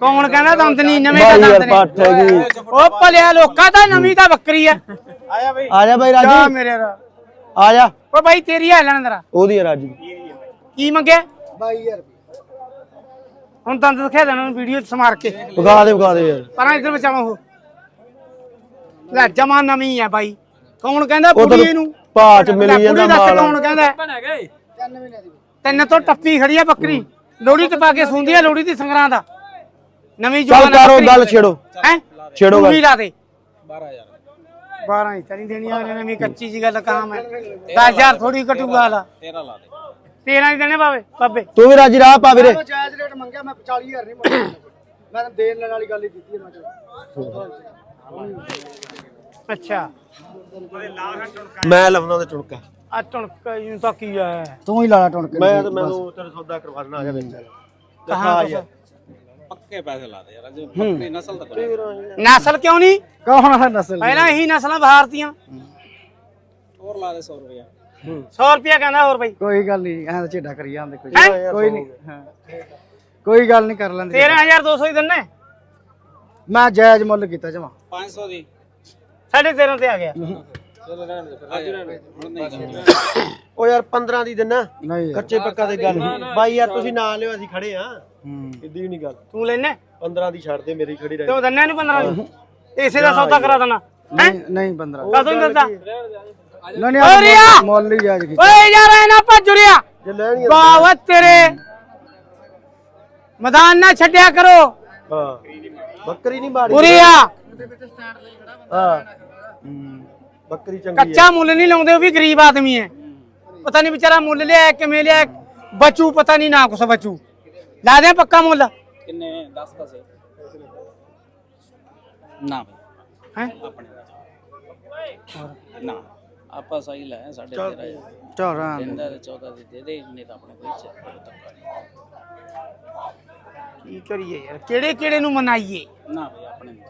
ਕੌਣ ਕਹਿੰਦਾ ਦੰਦ ਨਹੀਂ ਨਵੇਂ ਦਾ ਦੰਦ ਪੱਠ ਨੇ ਹੈਗੀ ਉਹ ਭਲਿਆ ਲੋਕਾਂ ਦਾ ਨਵੀਂ ਤਾਂ ਬੱਕਰੀ ਆ। ਆ ਜਾ ਬਾਈ ਜਾ ਰਾਜੂ ਮੇਰੇ ਰਾ ਆ ਜਾ ਓ ਬਾਈ ਤੇਰੀ ਹੈ ਲੈਣ ਤੇਰਾ ਉਹਦੀ ਆ ਰਾਜੂ। ਕੀ ਮੰਗਿਆ? 22000 ਹੁਣ ਦੰਦ ਦਿਖਾ ਦੇਣਾ ਵੀਡੀਓ ਚ ਸਮਾਰ ਕੇ। ਵਿਖਾ ਦੇ ਵਿਖਾ ਦੇ ਯਾਰ। ਪਰਾਂ ਇੱਧਰ ਬਚਾਵਾ ਉਹ। ਲੈ ਜਮਾ ਨਵੀਂ ਆ ਬਾਈ। ਕੌਣ ਕਹਿੰਦਾ ਉਹ ਬੁੜੀ ਤੈਨੂੰ ਨੂੰ? ਚ ਲੈ, ਮਿਲੀ ਜਾਂਦਾ ਬੁੜੀ ਦੱਸ ਮਾਲ। ਕੌਣ ਕਹਿੰਦਾ? ਹੈ? 3 ਮਹੀਨਿਆਂ ਦੀ। ਤਿੰਨ ਤੋਂ ਟੱਪੀ ਖੜੀ ਆ ਬੱਕਰੀ। ਲੋੜੀ ਟਪਾ ਕੇ ਸੁੰਦੀ ਆ ਲੋੜੀ ਦੀ ਸੰਗਰਾਂ ਦਾ ਨਵੀਂ ਚੱਲ ਜਵਾਨ ਕਰੋ ਗੱਲ ਛੇੜੋ। ਹੈ? ਛੇੜੋ ਗੱਲ। ਵੀ ਲਾ ਦੇ। 12000 12 ਹੀ ਤਰੀ ਦੇਣੀ ਆ ਨਵੀਂ ਕੱਚੀ ਜੀ ਗੱਲ ਕਹਾਂ ਮੈਂ 10000 ਥੋੜੀ ਘਟੂਗਾ ਲਾ 13 ਲਾ ਦੇ। 13 ਹੀ ਦੇਣੇ ਬਾਬੇ ਬਾਬੇ। ਤੂੰ ਵੀ ਰਾਜੀ ਰਾਹ ਪਾ ਵੀਰੇ। ਜਾਇਜ਼ ਰੇਟ ਮੰਗਿਆ ਮੈਂ 40000 ਨਹੀਂ ਮੰਗਿਆ। ਮੈਂ ਤਾਂ ਦੇਣ ਲੈਣ ਵਾਲੀ ਗੱਲ ਹੀ ਕੀਤੀ ਹੈ ਮੈਂ ਕਿਹਾ ਅੱਛਾ। ਮੈਂ ਲਵਣਾ ਤੇ ਟੁਣਕਾ ਆ ਟੁਣਕ ਨੂੰ ਤਾਂ ਕੀ ਆ ਤੂੰ ਹੀ ਲਾਲਾ ਟੁਣਕ ਮੈਂ ਤੇ ਮੈਨੂੰ ਤੇਰੇ ਸੌਦਾ ਕਰਵਾਣਾ ਆ ਗਿਆ ਵਿੱਚ। ਕਹਾਂ ਯਾਰ ਪੱਕੇ ਪੈਸੇ ਲਾ ਦੇ ਯਾਰ ਅਜੇ ਬੱਕਰੀ ਨਸਲ ਤਾਂ ਕੋਈ ਨਸਲ ਕਿਉਂ ਨਹੀਂ? ਕੌਣ ਹੈ ਨਸਲ ਪਹਿਲਾਂ ਇਹੀ ਨਸਲਾਂ ਭਾਰਤੀਆਂ ਹੋਰ ਲਾ ਦੇ 100 ਰੁਪਇਆ 100 ਰੁਪਿਆ ਕਹਿੰਦਾ ਹੋਰ ਬਾਈ। ਕੋਈ ਗੱਲ ਨਹੀਂ ਐਂ ਤਾਂ ਝੇਡਾ ਕਰੀ ਜਾਂਦੇ ਕੋਈ। ਹੈਂ? ਕੋਈ ਨਹੀਂ। ਹਾਂ ਕੋਈ ਗੱਲ ਨਹੀਂ ਕਰ ਲੈਂਦੇ। 13200 ਹੀ ਦਿੰਨੇ। ਮੈਂ ਜਾਇਜ਼ ਮੁੱਲ ਕੀਤਾ ਜਮਾ। 500 ਦੀ। ਸਾਢੇ 13 ਤੇ ਆ ਗਿਆ। ਚਲੋ ਰਹਿਣ ਦੇ ਫਿਰ ਅੱਜ ਹੁਣ ਨਹੀਂ ਕਰਨਾ। ਉਹ ਯਾਰ 15 ਦੀ ਦਿਨਾ। ਨਹੀਂ ਯਾਰ। ਕੱਚੇ ਪੱਕਾ ਦੇ ਗੱਲ। ਬਾਈ ਯਾਰ ਤੁਸੀਂ ਨਾਲ ਲਿਓ ਅਸੀਂ ਖੜੇ ਆ। ਹੂੰ। ਇੱਦੀ ਵੀ ਨਹੀਂ ਗੱਲ। ਤੂੰ ਲੈਨੇ? 15 ਦੀ ਛੱਡ ਦੇ ਮੇਰੀ ਖੜੀ ਰਹਿ। ਤੂੰ ਦਿੰਨੇ ਨੂੰ 15 ਨੂੰ ਇਸੇ ਦਾ ਸੌਦਾ ਕਰਾ ਦੇਣਾ। ਨਹੀਂ ਨਹੀਂ 15 ਕਦੋਂ ਨੀ ਦਿੰਦਾ? ਨਹੀਂ! ਨਹੀਂ ਮੁੱਲ ਹੀ ਜਾਇਜ਼ ਕੀਤਾ। ਓਏ ਯਾਰ ਐ ਨਾ ਭੱਜ ਰਿਆ ਜੇ ਲੈਣੀ ਆ ਬਾਵਤ ਤੇਰੇ। ਮੈਦਾਨ ਨਾ ਛੱਡਿਆ ਕਰੋ। ਹਾਂ। ਬੱਕਰੀ ਨਹੀਂ ਉਰੇ ਆ। ਹਾਂ। ਬੱਕਰੀ ਚੰਗੀ ਹੈ ਕੱਚਾ ਮੁੱਲ ਨਹੀਂ ਲਾਉਂਦੇ ਉਹ ਵੀ ਗਰੀਬ ਆਦਮੀ ਹੈ ਪਤਾ ਨਹੀਂ ਵਿਚਾਰਾ ਮੁੱਲ ਲਿਆ ਕਿਵੇਂ ਲਿਆ ਬਚੂ ਪਤਾ ਨਹੀਂ ਨਾ ਕੁਛ ਬਚੂ। ਲਾ ਦੇ ਪੱਕਾ ਮੁੱਲ। ਕਿੰਨੇ 10 ਪੈਸੇ? ਨਾ ਬਈ। ਹੈ? ਆਪਣੇ ਨਾ ਆਪਾਂ ਸਹੀ ਲਾਇਆ ਸਾਡੇ 13000 ਝਾਰਾਂ ਦਿੰਦਾ ਤੇ 14 ਦੀ ਦੇ ਦੇ ਨਹੀਂ ਤਾਂ ਆਪਣੇ ਕੋਈ ਚੱਕਰ ਧੱਕਾ ਨਹੀਂ ਕੀ ਕਰੀਏ ਯਾਰ ਕਿਹੜੇ ਕਿਹੜੇ ਨੂੰ ਮਨਾਈਏ? ਨਾ ਬਈ ਆਪਣੇ ਨਹੀਂ।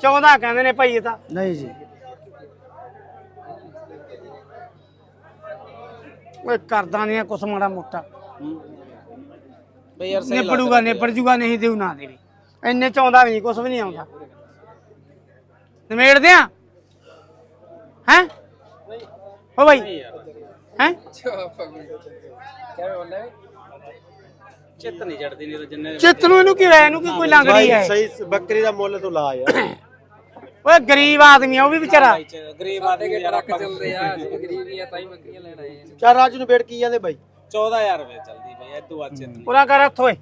14 ਕਹਿੰਦੇ ਨੇ ਭਾਈ ਇਹ ਤਾਂ। ਨਹੀਂ ਜੀ। ਓਏ ਕਰਦਾ ਨਹੀਂ ਕੁਛ ਮਾੜਾ ਮੋਟਾ। ਹੂੰ। ਬਈ ਯਾਰ ਸਹੀ ਲਾ ਨਿਬੜੂਗਾ ਨਿਬੜ ਜੂਗਾ ਨਹੀਂ ਦੇਉ ਨਾ ਦੇਵੇ। ਇੰਨੇ ਚਾਹੁੰਦਾ ਵੀ ਨਹੀਂ ਕੁਛ ਵੀ ਨਹੀਂ ਆਉਂਦਾ। ਨਿਮੇੜਦੇ ਆ? ਹੈ? ਹੋ ਭਾਈ ਹੈ? ਕਿਵੇਂ ਚਿੱਤ ਨਹੀਂ ਚੜਦੀ ਨਹੀਂ ਤਾਂ ਜਿੰਨੇ ਚਿੱਤ ਨੂੰ ਇਹਨੂੰ ਕੀ ਹੋਇਆ? ਇਹਨੂੰ ਕੀ ਕੋਈ ਲੰਗੜੀ ਬਾਈ ਹੈ ਸਹੀ ਬੱਕਰੀ ਦਾ ਮੁੱਲ ਤੂੰ ਲਾ ਯਾਰ। ਓਏ ਗਰੀਬ ਆਦਮੀ ਆ ਉਹ ਵੀ ਵਿਚਾਰਾ। ਗਰੀਬ ਆਦਮੀ ਯਾਰ ਆਪਾਂ ਚੱਲਦੇ ਆ ਗਰੀਬੀ ਆ ਤਾਂ ਹੀ ਬੱਕਰੀਆਂ ਲੈਣ ਆਏ ਚਾਰ ਰਾਜੂ ਨੂੰ ਵੇਟ ਕੀ ਜਾਂਦੇ ਬਾਈ? 14000 ਰੁਪਏ ਚੱਲਦੀ ਬਈ ਇਹ ਤੋਂ ਚਿੱਤ ਨਹੀਂ ਪੂਰਾ ਕਰ ਹੱਥ ਓਏ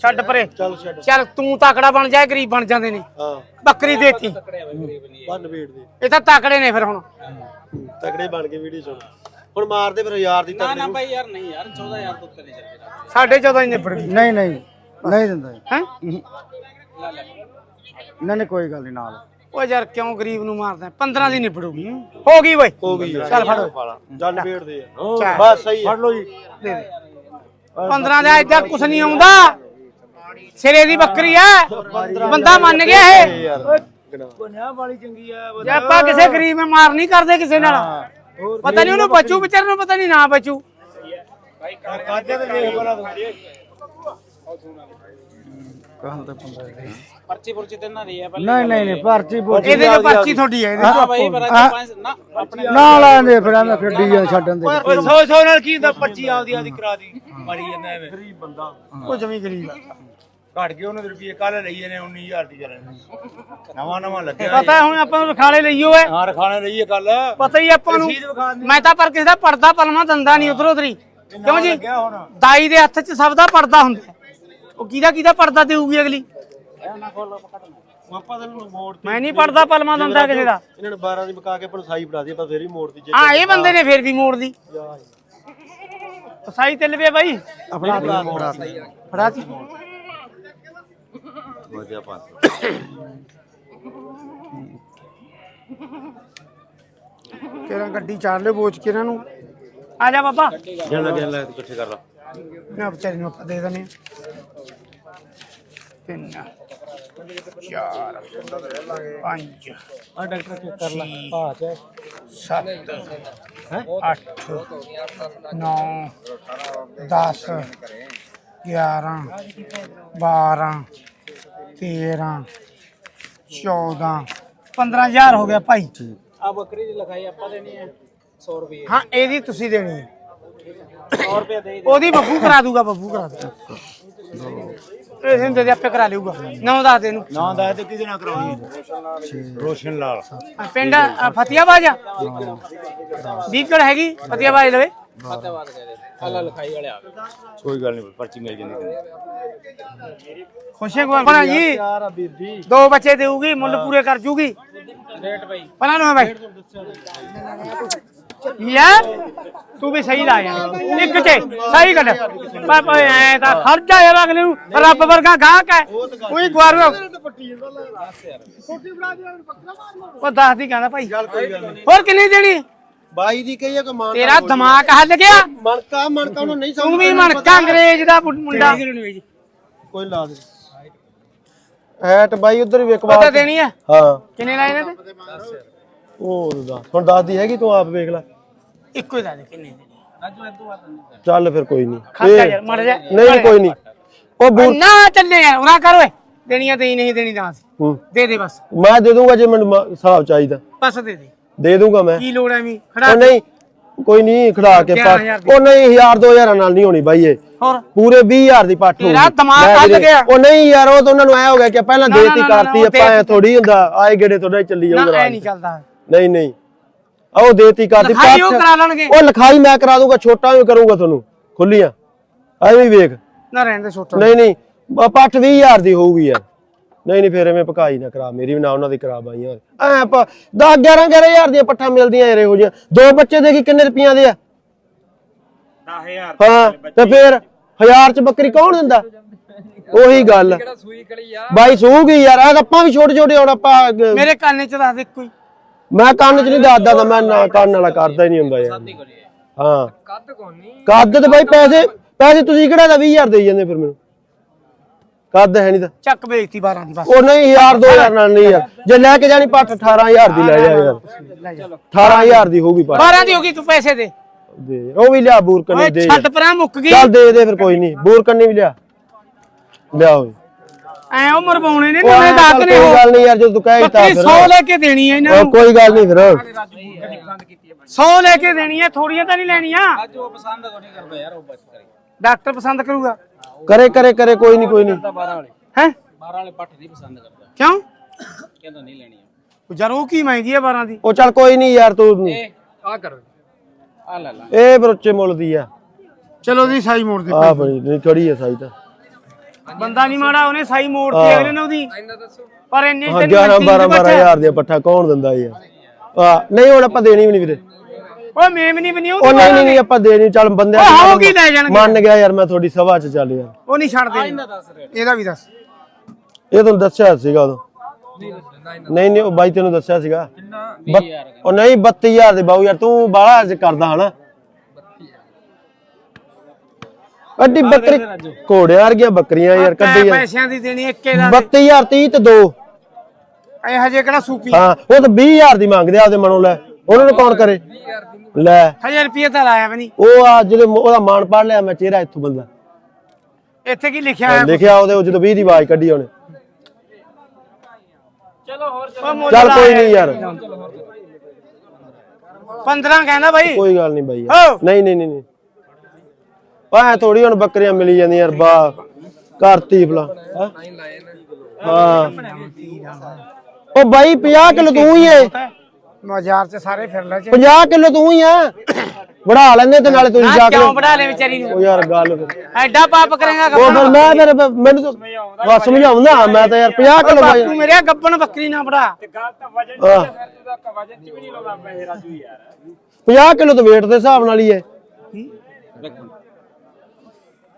ਛੱਡ ਪਰੇ। ਚੱਲ ਛੱਡ। ਚੱਲ ਤੂੰ ਤਾਕੜਾ ਬਣ ਜਾਏ ਗਰੀਬ ਬਣ ਜਾਂਦੇ ਨੇ। ਹਾਂ। ਬੱਕਰੀ ਦੇਤੀ। ਤਕੜੇ ਬਈ ਗਰੀਬ ਨਹੀਂ ਬੰਨ ਵੇਟ ਦੇ। ਇਹ ਤਾਂ ਤਾਕੜੇ ਨੇ ਫਿਰ ਹੁਣ। ਤਗੜੇ ਬਣ ਕੇ ਵੀਡੀਓ ਸੁਣ। ਹੁਣ ਮਾਰਦੇ ਫਿਰ ਯਾਰ ਦੀ ਨਾ ਤਗੜੇ ਨਾ। ਬਈ ਯਾਰ ਨਹੀਂ ਯਾਰ 14000 ਤੋਂ ਉੱਤੇ ਨਹੀਂ ਚੱਲਦੀ ਰਾਤ ਸਾਡੇ 14 ਹੀ ਨਿਬੜ ਗਈ ਨਹੀਂ ਨਹੀਂ ਨਹੀਂ ਦਿੰਦਾ। ਜੀ। ਹੈ? ਲੈ ਲੈ। ਨਹੀਂ ਨਹੀਂ ਕੋਈ ਗੱਲ ਨਹੀਂ ਨਾਲ। ਓ ਯਾਰ ਕਿਉਂ ਗਰੀਬ ਨੂੰ ਮਾਰਦਾ? 15 ਦੀ ਨਿਬੜੂਗੀ। ਹੋ ਗਈ ਓਏ। ਹੋ ਗਈ। ਚੱਲ ਫੜੋ। ਜਨ ਵੇਟ ਦੇ। ਬਸ ਸਹੀ ਹੈ ਲਓ ਜੀ। ਦੇ ਦੇ 15 ਦਾ ਏਦਾਂ ਕੁਛ ਨਹੀਂ ਆਉਂਦਾ ਸਿਰੇ ਦੀ ਬੱਕਰੀ ਆ ਬੰਦਾ ਮੰਨ ਗਿਆ ਇਹ ਯਾਰ ਗਣਾ ਜੇ ਆਪਾਂ ਕਿਸੇ ਗਰੀਬ ਨੂੰ ਮਾਰ ਨਹੀਂ ਕਰਦੇ ਕਿਸੇ ਨਾਲ ਪਤਾ ਨਹੀਂ ਉਹਨੂੰ ਬਚੂ ਵਿਚਾਰ ਨੂੰ ਪਤਾ ਨਹੀਂ ਨਾ ਬਚੂ ਕਹਾਂ ਤੇ 15 ਪਰਚੀ ਪੁਰਚੀ ਤੇ ਨਾ ਰਹੀ ਹੈ ਪਹਿਲਾਂ ਨਹੀਂ ਨਹੀਂ ਨਹੀਂ ਪਰਚੀ ਪੁਰਚੀ ਇਹਦੇ ਚ ਪਰਚੀ ਤੁਹਾਡੀ ਹੈ ਇਹਦੇ ਹਾਂ ਬਈ ਨਾ ਆਪਣੇ ਨਾ ਲੈਂਦੇ ਫਿਰ ਐਵੇਂ ਖੱਡੀ ਛੱਡਣ ਦੇ 100 100 ਨਾਲ ਕੀ ਹੁੰਦਾ 25 ਆਪਦੀ ਆਪਦੀ ਕਰਾ ਦੀ ਮਾਰੀ ਜਾਂਦਾ ਐਵੇਂ। ਗਰੀਬ ਬੰਦਾ। ਉਹ ਜਮੀ ਗਰੀਬ ਆ। ਘਟ ਗਏ ਉਹਨਾਂ ਦੇ ਰੁਪਏ ਕੱਲ ਲਈਏ ਨੇ 19000 ਦੀ ਚੱਲਣ ਨਵਾਂ ਨਵਾਂ ਲੱਗਿਆ ਪਤਾ ਹੁਣ ਆਪਾਂ ਨੂੰ ਰਖਾਲੇ ਲਈਓ ਐ। ਹਾਂ ਰਖਾਣੇ ਲਈਏ ਕੱਲ ਪਤਾ ਹੀ ਆਪਾਂ ਨੂੰ। ਮੈਂ ਤਾਂ ਪਰ ਕਿਸੇ ਦਾ ਪਰਦਾ ਪਲਮਾ ਦੰਦਾ ਨਹੀਂ ਉਧਰ ਉਧਰੀ। ਕਿਉਂ ਜੀ? ਦਾਈ ਦੇ ਹੱਥ 'ਚ ਸਭ ਦਾ ਪਰਦਾ ਹੁੰਦਾ ਹੈ। ਉਹ ਕਿਹਦਾ ਕਿਹਦਾ ਪਰਦਾ ਦੇਊਗੀ ਅਗਲੀ? ਆਪਾਂ ਮੋੜ ਮੈਂ ਨਹੀਂ ਪਰਦਾ ਪਲਮਾ ਦੰਦਾ ਕਿਸੇ ਦਾ। ਇਹਨਾਂ ਨੇ 12 ਦੀ ਮੁਕਾ ਕੇ ਆਪਾਂ ਨੂੰ ਸਾਈ ਫੜਾ ਦੀ ਆਪਾਂ ਫੇਰ ਹੀ ਮੋੜਦੀ ਜੇ ਹਾਂ ਇਹ ਬੰਦੇ ਨੇ ਫੇਰ ਵੀ ਮੋੜਦੀ ਸਾਈ ਤੇ ਲਵੇ ਬਾਈ ਆਪਣਾ ਫੜਾ ਫੜਾ ਤੀ ਤੇਰਾ ਗੱਡੀ ਚਾੜ ਲੈ ਬੋਚ ਕੇ ਇਹਨਾਂ ਨੂੰ ਆ ਜਾ ਬਾਬਾ ਜਣ ਲੱਗਿਆ ਲੈ ਤੂੰ ਇਕੱਠੇ ਕਰ ਲਾ ਨਾ ਵਿਚਾਰੀ ਨੂੰ ਆਪਾਂ ਦੇ ਦਿੰਦੇ ਹਾਂ ਤਿੰਨ ਚਾਰ ਪੰਜ ਆ ਡਾਕਟਰ ਚੈੱਕ ਕਰ ਲਾ ਛੇ, ਆ ਚੈ ਸੱਤ ਅੱਠ ਨੌ ਦਸ 11 12 13 14 15000 ਹੋ ਗਿਆ ਭਾਈ। ਆ ਬੱਕਰੀ ਦੀ ਲਿਖਾਈ ਆਪਾਂ ਦੇਣੀ ਹੈ 100 ਰੁਪਏ। ਹਾਂ ਇਹਦੀ ਤੁਸੀਂ ਦੇਣੀ ਹੈ। 100 ਰੁਪਏ ਦੇ ਉਹਦੀ ਬੱਬੂ ਕਰਾ ਦੂਗਾ ਬੱਬੂ ਕਰਾ ਦੂਗਾ। ਇਹ ਹਿੰਦੇ ਦੇ ਆਪੇ ਕਰਾ ਲਊਗਾ। ਨੌ ਦੱਸ ਦੇ ਇਹਨੂੰ। ਨਾ ਦਾ ਤੇ ਕਿਹਦੇ ਨਾਲ ਕਰਾਉਣੀ ਹੈ? ਰੋਸ਼ਨ ਲਾਲ। ਪਿੰਡ ਫਤਿਆਬਾਦ ਆ? ਬੀਕੜ ਹੈਗੀ? ਫਤਿਆਬਾਦ ਲਵੇ ਫਤਿਹਵਾਦ ਕਹਿ ਦੇ ਅੱਲਾ ਲਿਖਾਈ ਵਾਲੇ। ਆ ਕੋਈ ਗੱਲ ਨਹੀਂ ਪਰਚੀ ਮਿਲ ਜਾਂਦੀ ਤੈਨੂੰ। ਖੁਸ਼ੇ ਕੋ ਬਣਾ ਜੀ? ਦੋ ਬੱਚੇ ਦੇਊਗੀ ਮੁੱਲ ਪੂਰੇ ਕਰ ਜੂਗੀ। ਰੇਟ ਭਾਈ ਪਤਾ ਨੂੰ ਹੈ ਭਾਈ ਯਾਰ ਤੂੰ ਵੀ ਸਹੀ ਲਾ ਯਾਰ ਇੱਕ ਚ ਸਹੀ ਗੱਲ ਪਾਪਾ ਐ ਤਾਂ ਖਰਚਾ ਯਾਰ ਅਗਲੇ ਨੂੰ ਰੱਬ ਵਰਗਾ ਗਾਹਕ ਹੈ। ਕੋਈ ਗਵਾਰੂ ਉਹ ਦੱਸ ਦੀ ਕਹਿੰਦਾ ਭਾਈ। ਹੋਰ ਕਿੰਨੀ ਦੇਣੀ? ਬਾਈ ਦੀ ਕਹੀ ਆ ਕਿ ਮਾਨ ਤੇਰਾ ਦਿਮਾਗ ਹੱਲ ਗਿਆ। ਮਣਕਾ ਮਣਕਾ ਉਹਨੂੰ ਨਹੀਂ ਤੂੰ ਵੀ ਮਣਕਾ ਅੰਗਰੇਜ਼ ਦਾ ਮੁੰਡਾ। ਕੋਈ ਲਾ ਦੇ। ਐਟ ਬਾਈ ਉਧਰ ਵੀ ਵਿਕਵਾ ਪਤਾ ਦੇਣੀ ਆ ਹਾਂ। ਕਿੰਨੇ ਲਾਏ ਨੇ ਤੇ? ਉਹ ਦਾ ਹੁਣ ਦੱਸਦੀ ਹੈਗੀ ਤੂੰ ਆਪ ਵੇਖ ਲੈ। ਇੱਕੋ ਹੀ ਦੱਸ ਦੇ ਕਿੰਨੇ ਚੱਲ ਫਿਰ ਕੋਈ ਨਹੀਂ ਖਰਚਾ ਯਾਰ ਮਰ ਜਾ ਨਹੀਂ ਕੋਈ ਨਹੀਂ ਉਹ ਬੂਟ ਨਾ ਚੱਲੇ ਯਾਰ ਉਹਨਾਂ ਕਰ ਓਏ। ਦੇਣੀਆਂ ਤੇ ਹੀ ਨਹੀਂ ਦੇਣੀ ਤਾਂ ਹੂੰ। ਦੇ ਦੇ ਬਸ। ਮੈਂ ਦੇ ਦੂੰਗਾ ਜੇ ਮੈਨੂੰ ਮ- ਹਿਸਾਬ ਚਾਹੀਦਾ। ਬਸ ਦੇ ਦੇ। ਦੇ ਦੂੰਗਾ ਮੈਂ। ਕੀ ਲੋੜ ਐ ਵੀ ਖੜਾ ਉਹ ਨਹੀਂ ਕੋਈ ਨਹੀਂ ਖੜਾ ਕੇ ਦੀ। ਉਹ ਨਹੀਂ 1000 2000 ਨਾਲ ਨਹੀਂ ਹੋਣੀ ਬਾਈ ਇਹ। ਹੋਰ? ਪੂਰੇ 20000 ਦੀ ਪੱਠ ਤੇਰਾ ਹੋਊਗੀ। ਦਿਮਾਗ ਮੈਂ ਹੱਲ ਵੀਰੇ- ਗਿਆ। ਉਹ ਨਹੀਂ ਯਾਰ ਉਹ ਤਾਂ ਉਹਨਾਂ ਨੂੰ ਐ ਹੋ ਗਿਆ ਕਿ ਪਹਿਲਾਂ ਨਾ, ਨਾ, ਦੇਤੀ ਨਾ, ਨਾ, ਕਰਤੀ ਆਪਾਂ ਐ। ਥੋੜੀ ਹੁੰਦਾ ਆਏ ਗੇੜੇ ਥੋੜਾ ਚੱਲੀ ਨਾ ਜਾਊਗਾ ਐ। ਨਹੀਂ ਚੱਲਦਾ। ਨਹੀਂ ਨਹੀਂ। ਆ ਉਹ ਦੇਤੀ ਕਰਤੀ ਲਿਖਾਈ ਉਹ ਕਰਾ ਲੈਣਗੇ। ਉਹ ਲਿਖਾਈ ਮੈਂ ਕਰਾ ਦੂੰਗਾ ਛੋਟਾ ਵੀ ਕਰੂੰਗਾ ਤੁਹਾਨੂੰ। ਖੁੱਲੀਆਂ। ਐਵੇਂ ਵੇਖ। ਨਾ ਰਹਿਣ ਦੇ ਛੋਟਾ। ਨਹੀਂ ਨਹੀਂ। ਪੱਠ 20000 ਦੀ ਹੋਊਗੀ ਯਾਰ। ਨਹੀਂ ਨਹੀਂ ਫੇਰ ਐਵੇਂ ਪਕਾਈ ਨਾ ਕਰਾ। ਮੇਰੀ ਵੀ ਨਾ ਉਹਨਾਂ ਦੀ ਕਰਾ ਬਾਈਆਂ ਐ 10 11 11000 ਦੀਆਂ ਪੱਠਾਂ ਮਿਲਦੀਆਂ ਯਾਰ ਇਹੋ ਜਿਹੀਆਂ। ਦੋ ਬੱਚੇ ਦੇ ਕੀ ਕਿੰਨੇ ਰੁਪਈਆਂ ਦੇ ਆ? 10000 ਹਾਂ ਤੇ ਫੇਰ ਹਜ਼ਾਰ ਚ ਬੱਕਰੀ ਕੌਣ ਦਿੰਦਾ? ਉਹੀ ਗੱਲ। ਸੂਈ ਕਲੀ ਆ। ਬਾਈ ਸੂਗੀ ਯਾਰ ਆ ਆਪਾਂ ਵੀ ਛੋਟੇ ਛੋਟੇ ਹੁਣ ਆਪਾਂ ਮੇਰੇ ਕੰਨ 'ਚ ਦੱਸ ਦੇ ਕੋਈ ਮੈਂ ਕੰਨ ਚ ਨਹੀਂ ਦੱਸਦਾ ਤਾਂ ਮੈਂ ਨਾ ਕੰਨ ਵਾਲਾ ਕਰਦਾ ਹੀ ਨਹੀਂ ਹੁੰਦਾ ਯਾਰ। ਹਾਂ। ਕੱਦ ਕੋਨੀ ਕੱਦ ਤੇ ਬਾਈ ਪੈਸੇ ਪੈਸੇ ਤੁਸੀਂ ਕਿਹੜਾ ਦਾ 20000 ਦੇਈ ਜਾਂਦੇ ਫਿਰ ਮੈਨੂੰ? ਕੱਦ ਹੈ ਨਹੀਂ ਤਾਂ। ਚੱਕ ਵੇਚਤੀ 12 ਦੀ ਬਸ। ਉਹ ਨਹੀਂ ਯਾਰ 2000 ਨਾਲ ਨਹੀਂ ਯਾਰ। ਜੇ ਲੈ ਕੇ ਜਾਣੀ ਪੱਠ 18000 ਦੀ ਲੈ ਜਾ ਯਾਰ। ਲੈ ਜਾ। 18000 ਦੀ ਹੋਊਗੀ ਪੱਠ 12 ਦੀ ਹੋ ਗਈ ਤੂੰ ਪੈਸੇ ਦੇ। ਦੇ ਉਹ ਵੀ ਲਿਆ ਬੂਰਕਨੀ ਦੇ ਛੱਡ ਪਰਾਂ ਮੁੱਕ ਗਈ। ਚੱਲ ਦੇ ਦੇ ਫਿਰ ਕੋਈ ਨਹੀਂ ਬੂਰਕਨੀ ਵੀ ਲਿਆ। ਲਿਆ ਓਏ। ਐ ਉਹ ਮਰਵਾਉਣੇ ਨੇ ਉਹ ਨਵੇਂ ਐਂ ਦਾਕ ਚੱਲ ਨੇ ਕੋਈ ਉਹ ਗੱਲ ਨਹੀਂ ਯਾਰ ਜੇ ਤੂੰ ਕਹਿ ਦਿੱਤਾ ਬੱਕਰੀ ਫਿਰ। 100 ਲੈ ਕੇ ਦੇਣੀ ਹੈ ਇਹਨਾਂ ਉਹ ਨੂੰ। ਕੋਈ ਗੱਲ ਨਹੀਂ ਫਿਰ। 100 ਲੈ ਕੇ ਦੇਣੀ ਹੈ ਥੋੜੀਆਂ ਤਾਂ ਨਹੀਂ ਲੈਣੀਆਂ। ਅੱਜ ਉਹ ਪਸੰਦ ਕੋ ਨਹੀਂ ਕਰਦਾ ਯਾਰ ਉਹ ਬਸ ਕਰੀ। ਡਾਕਟਰ ਪਸੰਦ ਕਰੂਗਾ। ਕਰੇ ਕਰੇ ਕਰੇ ਕੋਈ ਨਹੀਂ ਕੋਈ ਨਹੀਂ 12 ਵਾਲੇ ਹੈ? 12 ਵਾਲੇ ਪੱਠ ਨਹੀਂ ਪਸੰਦ ਕਰਦਾ। ਕਿਉਂ? ਕਹਿੰਦਾ ਨਹੀਂ ਲੈਣੀ ਉਹ ਯਾਰ ਉਹ ਕੀ ਮਹਿੰਗੀ 12 ਦੀ। ਉਹ ਚੱਲ ਕੋਈ ਨਹੀਂ ਯਾਰ ਤੂੰ ਇਹ ਆ ਕਰ। ਆ ਲੈ ਲੈ। ਇਹ ਫਿਰ ਉੱਚੇ ਮੁੱਲ ਦੀ ਆ। ਚਲੋ ਜੀ ਸਾਈ ਮੋੜ ਦੇ ਆ ਬੜੀ ਨਹੀਂ ਖੜੀ ਆ ਸਾਈ ਤਾਂ। ਬੰਦਾ ਨਹੀਂ ਮਾੜਾ ਉਹਨੇ ਸਾਈ ਮੋੜਤੀ ਅਗਲੇ ਨੇ ਉਹਦੀ। ਪਰ ਇੰਨੇ ਤੈਨੂੰ 11 ਮਸ਼ੀਨ 12 ਚ ਬੱਚਾ- 12000 ਦੀਆਂ ਪੱਠਾ ਕੌਣ ਦਿੰਦਾ ਯਾਰ? ਆ ਨਹੀਂ ਹੁਣ ਆਪਾਂ ਦੇਣੀ ਵੀ ਨਹੀਂ ਵੀਰੇ। ਓਏ ਮੇਮ ਨਹੀਂ ਬਣੀ ਉਹ ਨਹੀਂ ਨਹੀਂ ਨਹੀਂ ਆਪਾਂ ਦੇਣੀ ਚੱਲ ਬੰਦਿਆਂ ਉਹ ਦੀ ਹੋਊਗੀ ਲੈ ਜਾਣਗੇ? ਮੰਨ ਗਿਆ ਯਾਰ ਮੈਂ ਤੁਹਾਡੀ ਸਭਾ 'ਚ ਚੱਲ ਯਾਰ। ਉਹ ਨਹੀਂ ਛੱਡਦੇ। ਇਹਦਾ ਵੀ ਦੱਸ। ਇਹ ਤੁਹਾਨੂੰ ਦੱਸਿਆ ਸੀਗਾ ਉਦੋਂ। ਨਹੀਂ ਨਹੀਂ ਉਹ ਬਾਈ ਤੈਨੂੰ ਦੱਸਿਆ ਸੀਗਾ। ਬੱਤ- ਉਹ ਨਹੀਂ 32000 ਦੇ ਬਾਊ ਯਾਰ ਤੂੰ ਬਾਹਲਾ ਅੱਜ ਕਰਦਾ ਹਨਾ। ਅੱਡੀ ਬੱਕਰੀ ਘੋੜਿਆਂ ਵਰਗੀਆਂ ਬੱਕਰੀਆਂ ਯਾਰ ਕੱਢੀ ਯਾਰ ਪੈਸਿਆਂ ਦੀ ਦੇਣੀ ਇੱਕੇ ਦਾ। 32000 30 ਤੇ 2 ਇਹ ਹਜੇ ਕਿਹੜਾ ਸੂਪੀ ਹਾਂ ਉਹ ਤਾਂ 20000 ਦੀ ਮੰਗਦੇ ਆ ਉਹਦੇ ਮਨੋਂ ਲੈ। ਉਹਨਾਂ ਨੂੰ ਕੌਣ ਕਰੇ? ਲੈ। 1000 ਰੁਪਏ ਤਾਂ ਲਾਇਆ ਵੀ ਨਹੀਂ। ਉਹ ਆ ਮ- ਉਹਦਾ ਮਾਣ ਪੜ ਲਿਆ ਮੈਂ ਚਿਹਰਾ ਇੱਥੋਂ ਬੰਦਾ। ਇੱਥੇ ਕੀ ਲਿਖਿਆ ਹੋਇਆ? ਲਿਖਿਆ ਉਹਦੇ ਉਹ ਜਦੋਂ 20 ਦੀ ਆਵਾਜ਼ ਕੱਢੀ ਉਹਨੇ। ਉਹ ਮੁੱਲ ਚੱਲ ਕੋਈ। ਨਹੀਂ ਯਾਰ। 15 ਕਹਿੰਦਾ ਬਾਈ। ਕੋਈ ਗੱਲ ਨਹੀਂ ਬਾਈ ਨਹੀਂ ਨਹੀਂ ਨਹੀਂ। ਨਹੀਂ ਵਾਹ ਥੋੜੀ ਹੁਣ ਬੱਕਰੀਆਂ ਮਿਲੀ ਜਾਂਦੀਆਂ ਯਾਰ ਬਾ ਕਰਤੀ ਫਲਾ ਹਾਂ? ਉਹ ਬਾਈ 50 ਕਿਲੋ ਤੂੰ ਹੀ ਏ। ਬਾਜ਼ਾਰ 'ਚ ਸਾਰੇ ਫਿਰ ਲੈ ਚ। 50 ਕਿਲੋ ਤੂੰ ਹੀ ਆ। ਵੜਾ ਲੈਂਦੇ ਤੇ ਨਾਲੇ ਤੁਸੀਂ ਜਾ ਕੇ ਕਿਉਂ ਬੜਾ ਲੈ ਵਿਚਾਰੀ ਨੂੰ? ਉਹ ਯਾਰ ਗੱਲ ਫਿਰ। ਐਡਾ ਪਾਪ ਕਰੇਗਾ ਉਹ ਫਿਰ ਮੈਂ ਫਿਰ ਮੈਨੂੰ ਤਾਂ ਬਸ ਸਮਝਾਉਂਦਾ ਮੈਂ ਤਾਂ ਯਾਰ 50 ਕਿਲੋ ਬਾਈ ਤੂੰ ਮੇਰੇ ਗੱਬਣ ਬੱਕਰੀ ਨਾ ਬੜਾ ਆਹ। 50 ਕਿਲੋ ਤਾਂ weight ਦੇ ਹਿਸਾਬ ਨਾਲ ਹੀ ਹੈ।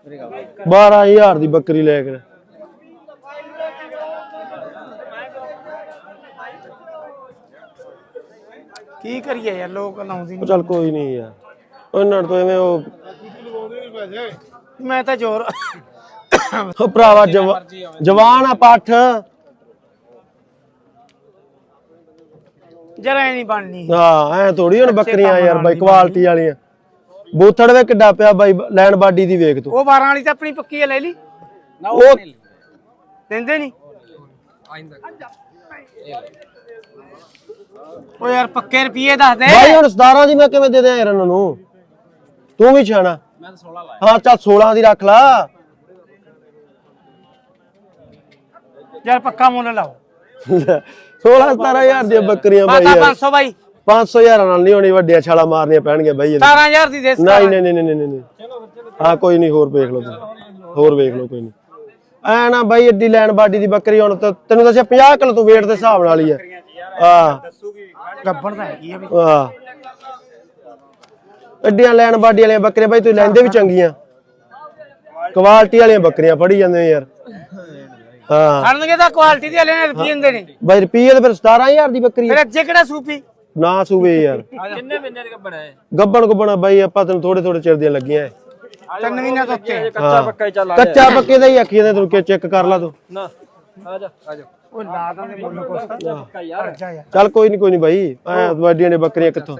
12000 ਦੀ ਬੱਕਰੀ ਲੈ ਕੇ। ਕੀ ਕਰੀਏ ਯਾਰ ਲੋਕ ਲਾਉਂਦੀ ਉਹ ਚੱਲ ਕੋਈ ਨਹੀਂ ਯਾਰ। ਉਹਨਾਂ ਤੋਂ ਐਵੇਂ ਉਹ ਨਹੀਂ ਮੈਂ ਤਾਂ ਜ਼ੋਰ ਉਹ ਭਰਾਵਾ ਜਵਾ- ਜਵਾਨ ਆ ਪੱਠ। ਜਰਾ ਨਹੀਂ ਬਣਨੀ। ਹਾਂ ਐ ਥੋੜੀ ਹੁਣ ਬੱਕਰੀਆਂ ਯਾਰ ਬਾਈ ਕੁਆਲਿਟੀ ਵਾਲੀਆਂ। ਬੂਥੜ ਵੇ ਕਿੱਡਾ ਪਿਆ ਬਾਈ ਲੈਣ ਬਾਡੀ ਦੀ ਵੇਖ ਤੂੰ। ਉਹ 12 ਵਾਲੀ ਤਾਂ ਆਪਣੀ ਪੱਕੀ ਹੈ ਲੈ ਲਈ। ਨਾ ਉਹ ਉਹ ਨਹੀਂ ਦਿੰਦੇ ਨਹੀਂ। ਓ ਯਾਰ ਪੱਕੇ ਰੁਪਏ ਦੱਸ ਦੇ। ਬਾਈ ਹੁਣ 17 ਦੀ ਮੈਂ ਕਿਵੇਂ ਦੇ ਦਿਆਂ ਯਾਰ ਇਹਨਾਂ ਨੂੰ? ਤੂੰ ਵੀ ਛਾਣਾ ਮੈਂ ਤਾਂ 16 ਲਾਇਆ। ਹਾਂ ਚੱਲ 16 ਦੀ ਰੱਖ ਲਾ। ਯਾਰ ਪੱਕਾ ਮੁੱਲ ਲਾਓ। 16 17000 ਦੀਆਂ ਬੱਕਰੀਆਂ ਬਾਈ ਬਾਤਾ ਯਾਰ। 500 ਬਾਈ। 500 ਹਜ਼ਾਰਾਂ ਨਾਲ ਨਹੀਂ ਹੋਣੀ ਵੱਡੀਆਂ ਛਾਲਾ ਮਾਰਨੀਆਂ ਪੈਣਗੀਆਂ ਬਾਈ ਇਹਦੇ। 17000 ਦੀ ਦੇ ਨਹੀਂ ਨਹੀਂ ਨਹੀਂ ਨਹੀਂ ਨਹੀਂ ਹਾਂ ਕੋਈ ਨਹੀਂ ਹੋਰ ਵੇਖ ਲਓ ਤੁਸੀਂ। ਹੋਰ ਵੇਖ ਲਓ ਕੋਈ ਨਹੀਂ। ਐ ਨਾ ਬਾਈ ਏਡੀ ਲੈਣ ਬਾਡੀ ਦੀ ਬੱਕਰੀ ਹੁਣ ਤਾਂ ਤੈਨੂੰ ਦੱਸਿਆ 50 ਕਿਲੋ ਤੂੰ weight ਦੇ ਹਿਸਾਬ ਨਾਲ ਹੀ ਆ। ਆ ਗੱਬੜ ਦਾ ਹੈਗੀ ਆ ਵੀ। ਆ ਐਡੀਆਂ ਲੈਣ ਬਾਡੀ ਵਾਲੀਆਂ ਬੱਕਰੀਆਂ ਬਾਈ ਤੂੰ ਲੈਂਦੇ ਵੀ ਚੰਗੀਆਂ। ਕੁਆਲਿਟੀ ਵਾਲੀਆਂ ਬੱਕਰੀਆਂ ਫੜੀ ਜਾਂਦੇ ਯਾਰ। ਹਾਂ। ਖੜਨਗੇ ਤਾਂ ਕੁਆਲਿਟੀ ਦੇ ਵਾਲੇ ਨੇ ਰੁਪਏ ਦਿੰਦੇ ਨੇ। ਬਾਈ ਰੁਪਈਏ ਤੇ ਫਿਰ 17000 ਦੀ ਬੱਕਰੀ। ਫਿਰ ਅੱਜੇ ਕਿਹੜਾ ਸੂਪੀ ਨਾ ਸੂਵੇ ਯਾਰ। ਕਿੰਨੇ ਮਹੀਨੇ ਦੀ ਬਣਾਏ ਗੱਬਣ ਗੁੱਬਣ ਬਾਈ ਆਪਾਂ ਤੈਨੂੰ ਥੋੜੇ ਥੋੜੇ ਚਿਰ ਦੀਆਂ ਲੱਗੀਆਂ ਐ। ਤਿੰਨ ਮਹੀਨਿਆਂ ਤੋਂ ਉੱਤੇ। ਕੱਚਾ ਪੱਕਾ ਹੀ ਚੱਲ ਕੱਚਾ ਪੱਕੇ ਦਾ ਹੀ ਆਖੀ ਜਾਂਦੇ ਤੈਨੂੰ ਕਿ ਚੈੱਕ ਕਰ ਲਾ ਤੂੰ। ਨਾ ਆ ਜਾ ਆ ਜਾ। ਉਹ ਲਾ ਦਾਂਗੇ। ਮੁੱਲ ਯਾਰ ਚੱਲ ਕੋਈ ਨਹੀਂ ਕੋਈ ਨਹੀਂ ਬਾਈ। ਐ ਵੱਡੀਆਂ ਨੇ ਬੱਕਰੀਆਂ ਕਿੱਥੋਂ?